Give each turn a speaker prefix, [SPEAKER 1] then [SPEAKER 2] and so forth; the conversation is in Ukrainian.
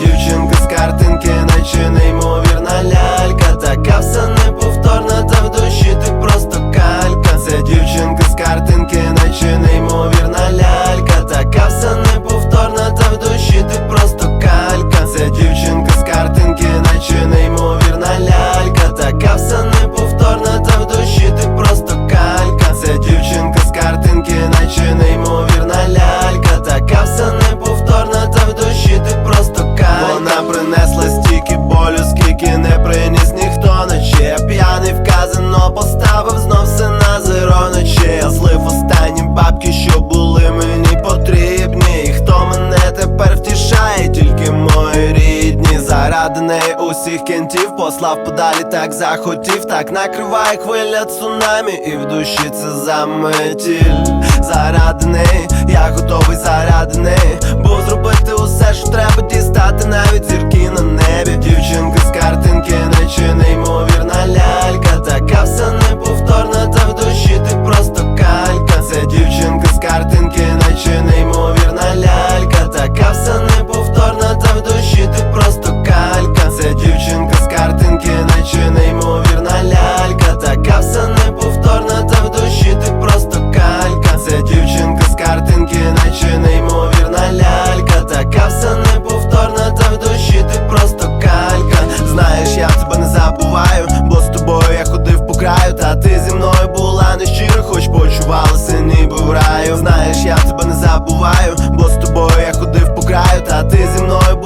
[SPEAKER 1] дівчинка з картинки, наче болю, не приніс ніхто ночі. П'яний в казино поставив знов все на зеро ночі. Я злив останні бабки, що були мені потрібні. І хто мене тепер втішає, тільки мої рідні. Заради неї усіх кентів послав подалі, так захотів, так накриває хвиля цунамі, і в душі це заметіль. Заради неї, я готовий заради неї. Зі мною була нещира, хоч почувалася ніби в раю. Знаєш, я тебе не забуваю, бо з тобою я ходив по краю, та ти зі мною